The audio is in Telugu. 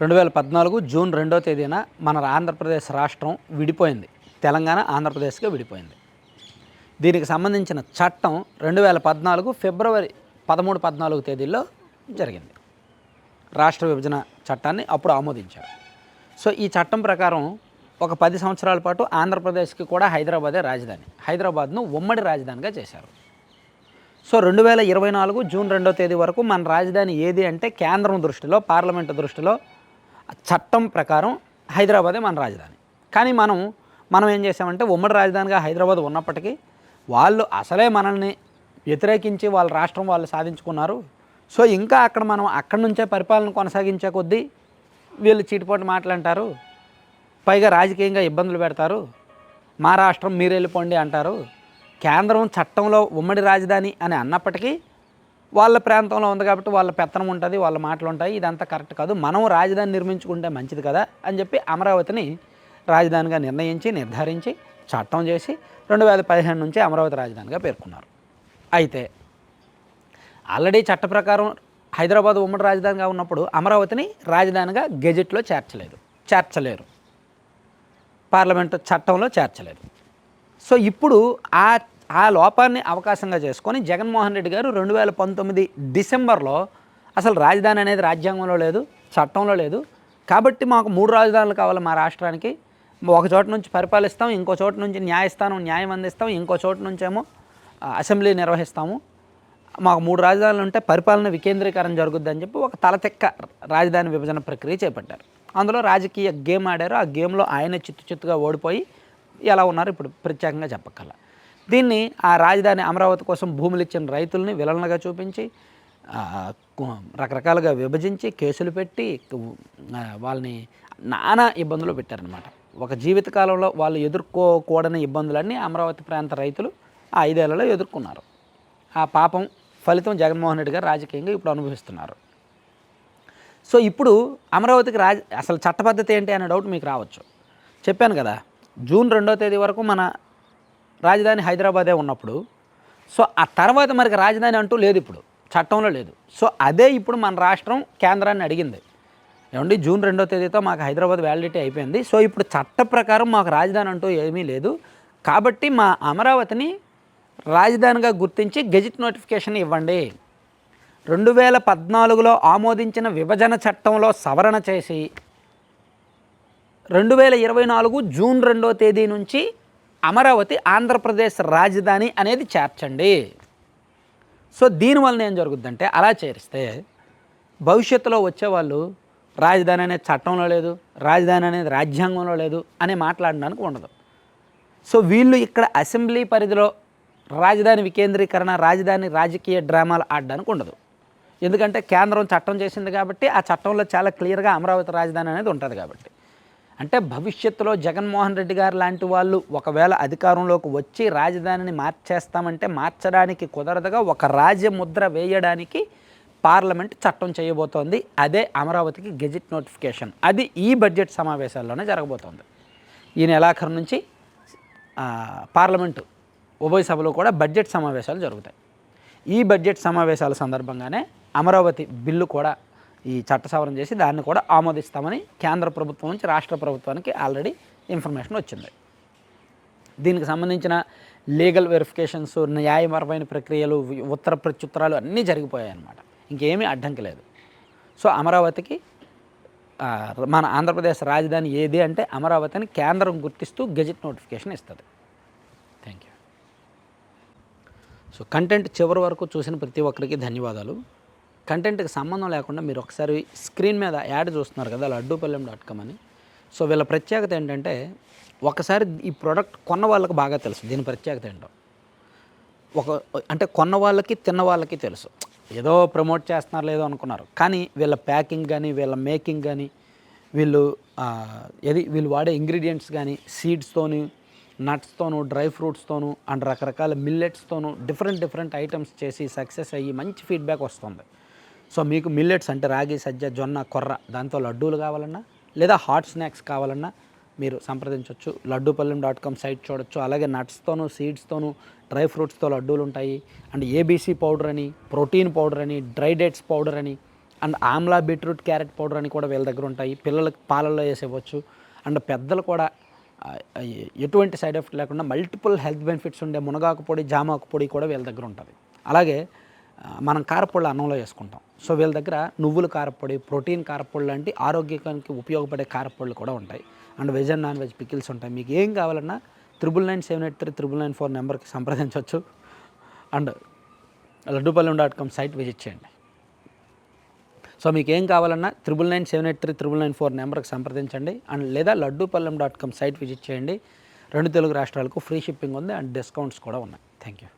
రెండు వేల పద్నాలుగు జూన్ రెండో తేదీన మన ఆంధ్రప్రదేశ్ రాష్ట్రం విడిపోయింది. తెలంగాణ ఆంధ్రప్రదేశ్గా విడిపోయింది. దీనికి సంబంధించిన చట్టం రెండు వేల పద్నాలుగు ఫిబ్రవరి పదమూడు పద్నాలుగు తేదీల్లో జరిగింది. రాష్ట్ర విభజన చట్టాన్ని అప్పుడు ఆమోదించారు. సో ఈ చట్టం ప్రకారం ఒక పది సంవత్సరాల పాటు ఆంధ్రప్రదేశ్కి కూడా హైదరాబాదే రాజధాని. హైదరాబాద్ను ఉమ్మడి రాజధానిగా చేశారు. సో రెండు వేల ఇరవై నాలుగు జూన్ రెండో తేదీ వరకు మన రాజధాని ఏది అంటే కేంద్రం దృష్టిలో పార్లమెంటు దృష్టిలో చట్టం ప్రకారం హైదరాబాదే మన రాజధాని. కానీ మనం మనం ఏం చేసామంటే ఉమ్మడి రాజధానిగా హైదరాబాద్ ఉన్నప్పటికీ వాళ్ళు అసలే మనల్ని వ్యతిరేకించి వాళ్ళ రాష్ట్రం వాళ్ళు సాధించుకున్నారు. సో ఇంకా అక్కడ మనం అక్కడి నుంచే పరిపాలన కొనసాగించే కొద్దీ వీళ్ళు చీటిపోటు మాటలంటారు పైగా రాజకీయంగా ఇబ్బందులు పెడతారు. మా రాష్ట్రం మీరు వెళ్ళిపోండి అంటారు. కేంద్రం చట్టంలో ఉమ్మడి రాజధాని అని అన్నప్పటికీ వాళ్ళ ప్రాంతంలో ఉంది కాబట్టి వాళ్ళ పెత్తనం ఉంటుంది వాళ్ళ మాటలు ఉంటాయి. ఇదంతా కరెక్ట్ కాదు. మనం రాజధాని నిర్మించుకుంటే మంచిది కదా అని చెప్పి అమరావతిని రాజధానిగా నిర్ణయించి నిర్ధారించి చట్టం చేసి రెండు వేల పదిహేను నుంచి అమరావతి రాజధానిగా పేర్కొన్నారు. అయితే ఆల్రెడీ చట్ట ప్రకారం హైదరాబాద్ ఉమ్మడి రాజధానిగా ఉన్నప్పుడు అమరావతిని రాజధానిగా గెజెట్లో చేర్చలేదు. చేర్చలేరు. పార్లమెంటు చట్టంలో చేర్చలేదు. సో ఇప్పుడు ఆ ఆ లోపాన్ని అవకాశంగా చేసుకొని జగన్మోహన్ రెడ్డి గారు రెండు వేల పంతొమ్మిది డిసెంబర్లో అసలు రాజధాని అనేది రాజ్యాంగంలో లేదు చట్టంలో లేదు. కాబట్టి మాకు మూడు రాజధానులు కావాలి మా రాష్ట్రానికి. ఒక చోట నుంచి పరిపాలిస్తాం ఇంకో చోట నుంచి న్యాయస్థానం న్యాయం అందిస్తాం ఇంకో చోట నుంచేమో అసెంబ్లీ నిర్వహిస్తాము. మాకు మూడు రాజధానులు ఉంటే పరిపాలన వికేంద్రీకరణ జరుగుద్దని చెప్పి ఒక తలతెక్క రాజధాని విభజన ప్రక్రియ చేపట్టారు. అందులో రాజకీయ గేమ్ ఆడారు. ఆ గేమ్లో ఆయన చిత్తు చిత్తుగా ఓడిపోయి ఎలా ఉన్నారు ఇప్పుడు ప్రత్యేకంగా చెప్పక్కల దీన్ని ఆ రాజధాని అమరావతి కోసం భూములు ఇచ్చిన రైతుల్ని విలన్లుగా చూపించి రకరకాలుగా విభజించి కేసులు పెట్టి వాళ్ళని నానా ఇబ్బందులు పెట్టారనమాట ఒక జీవితకాలంలో వాళ్ళు ఎదుర్కోకూడని ఇబ్బందులన్నీ అమరావతి ప్రాంత రైతులు ఆ ఐదేళ్ళలో ఎదుర్కొన్నారు. ఆ పాపం ఫలితం జగన్మోహన్ రెడ్డి గారు రాజకీయంగా ఇప్పుడు అనుభవిస్తున్నారు. సో ఇప్పుడు అమరావతికి రాజ అసలు చట్టబద్ధత ఏంటి అనే డౌట్ మీకు రావచ్చు. చెప్పాను కదా జూన్ రెండో తేదీ వరకు మన రాజధాని హైదరాబాదే ఉన్నప్పుడు. సో ఆ తర్వాత మనకి రాజధాని అంటూ లేదు ఇప్పుడు. చట్టంలో లేదు. సో అదే ఇప్పుడు మన రాష్ట్రం కేంద్రాన్ని అడిగింది. ఏమండి జూన్ రెండో తేదీతో మాకు హైదరాబాద్ వ్యాలిడిటీ అయిపోయింది. సో ఇప్పుడు చట్ట ప్రకారం మాకు రాజధాని అంటూ ఏమీ లేదు. కాబట్టి మా అమరావతిని రాజధానిగా గుర్తించి గెజిట్ నోటిఫికేషన్ ఇవ్వండి. రెండు వేల పద్నాలుగులో ఆమోదించిన విభజన చట్టంలో సవరణ చేసి రెండు వేల ఇరవై నాలుగు జూన్ రెండో తేదీ నుంచి అమరావతి ఆంధ్రప్రదేశ్ రాజధాని అనేది చేర్చండి. సో దీనివల్ల ఏం జరుగుద్దంటే అలా చేరిస్తే భవిష్యత్తులో వచ్చేవాళ్ళు రాజధాని అనేది చట్టంలో లేదు రాజధాని అనేది రాజ్యాంగంలో లేదు అని మాట్లాడడానికి ఉండదు. సో వీళ్ళు ఇక్కడ అసెంబ్లీ పరిధిలో రాజధాని వికేంద్రీకరణ రాజధాని రాజకీయ డ్రామాలు ఆడడానికి ఉండదు. ఎందుకంటే కేంద్రం చట్టం చేసింది కాబట్టి ఆ చట్టంలో చాలా క్లియర్గా అమరావతి రాజధాని అనేది ఉంటుంది కాబట్టి. అంటే భవిష్యత్తులో జగన్మోహన్ రెడ్డి గారు లాంటి వాళ్ళు ఒకవేళ అధికారంలోకి వచ్చి రాజధానిని మార్చేస్తామంటే మార్చడానికి కుదరదుగా ఒక రాజ్యముద్ర వేయడానికి పార్లమెంట్ చట్టం చేయబోతోంది. అదే అమరావతికి గెజిట్ నోటిఫికేషన్. అది ఈ బడ్జెట్ సమావేశాల్లోనే జరగబోతోంది. ఈ నెలాఖరు నుంచి పార్లమెంటు ఉభయ సభలో కూడా బడ్జెట్ సమావేశాలు జరుగుతాయి. ఈ బడ్జెట్ సమావేశాల సందర్భంగానే అమరావతి బిల్లు కూడా ఈ చట్ట సవరణ చేసి దాన్ని కూడా ఆమోదిస్తామని కేంద్ర ప్రభుత్వం నుంచి రాష్ట్ర ప్రభుత్వానికి ఆల్రెడీ ఇన్ఫర్మేషన్ వచ్చింది. దీనికి సంబంధించిన లీగల్ వెరిఫికేషన్స్ న్యాయపరమైన ప్రక్రియలు ఉత్తర ప్రత్యుత్తరాలు అన్నీ జరిగిపోయాయి అన్నమాట ఇంకేమీ అడ్డంకి లేదు. సో అమరావతికి మన ఆంధ్రప్రదేశ్ రాజధాని ఏది అంటే అమరావతిని కేంద్రం గుర్తిస్తూ గెజిట్ నోటిఫికేషన్ ఇస్తుంది. థ్యాంక్ యూ సో కంటెంట్ చివరి వరకు చూసిన ప్రతి ఒక్కరికి ధన్యవాదాలు. కంటెంట్కి సంబంధం లేకుండా మీరు ఒకసారి స్క్రీన్ మీద యాడ్ చూస్తున్నారు కదా లడ్డూపల్లెం డాట్ కామ్ అని. సో వీళ్ళ ప్రత్యేకత ఏంటంటే ఒకసారి ఈ ప్రోడక్ట్ కొన్న వాళ్ళకి బాగా తెలుసు. దీని ప్రత్యేకత ఏంటో. ఒక అంటే కొన్న వాళ్ళకి తిన్న వాళ్ళకి తెలుసు. ఏదో ప్రమోట్ చేస్తున్నారు లేదో అనుకున్నారు. కానీ వీళ్ళ ప్యాకింగ్ కానీ వీళ్ళ మేకింగ్ కానీ వీళ్ళు ఏది వీళ్ళు వాడే ఇంగ్రీడియంట్స్ కానీ సీడ్స్తోని నట్స్తోను డ్రై ఫ్రూట్స్తోను అండ్ రకరకాల మిల్లెట్స్తోను డిఫరెంట్ డిఫరెంట్ ఐటమ్స్ చేసి సక్సెస్ అయ్యి మంచి ఫీడ్బ్యాక్ వస్తుంది. సో మీకు మిల్లెట్స్ అంటే రాగి సజ్జ జొన్న కొర్ర దాంతో లడ్డూలు కావాలన్నా లేదా హాట్ స్నాక్స్ కావాలన్నా మీరు సంప్రదించవచ్చు లడ్డూపల్లెం డాట్ కామ్ సైట్ చూడొచ్చు. అలాగే నట్స్తోను సీడ్స్తోనూ డ్రై ఫ్రూట్స్తో లడ్డూలు ఉంటాయి. అండ్ ఏబీసీ పౌడర్ అని ప్రోటీన్ పౌడర్ అని డ్రై డేట్స్ పౌడర్ అని and amla beetroot carrot powder అని కూడా వీళ్ళ దగ్గర ఉంటాయి. పిల్లలకు పాలల్లో వేసేవచ్చు అండ్ పెద్దలు కూడా ఎటువంటి సైడ్ ఎఫెక్ట్ లేకుండా మల్టిపుల్ హెల్త్ బెనిఫిట్స్ ఉండే మునగాకు పొడి జామాకు పొడి కూడా వీళ్ళ దగ్గర ఉంటుంది. అలాగే మనం కారపొడి అన్నంలో వేసుకుంటాం. సో వీళ్ళ దగ్గర నువ్వుల కారపొడి ప్రోటీన్ కారపొడి లాంటి ఆరోగ్యానికి ఉపయోగపడే కారపొడులు కూడా ఉంటాయి. And veg and non veg pickles ఉంటాయి. మీకు ఏం కావాలన్నా triple nine seven eight three triple nine four నెంబర్కి సంప్రదించవచ్చు. And Laddupallem dot com site visit చేయండి. సో మీకు ఏం కావాలన్నా triple nine seven eight three triple nine four నెంబర్కి సంప్రదించండి. అండ్ లేదా Laddupallem dot com site visit చేయండి. రెండు తెలుగు రాష్ట్రాలకు ఫ్రీ షిప్పింగ్ ఉంది అండ్ డిస్కౌంట్స్ కూడా ఉన్నాయి. Thank you.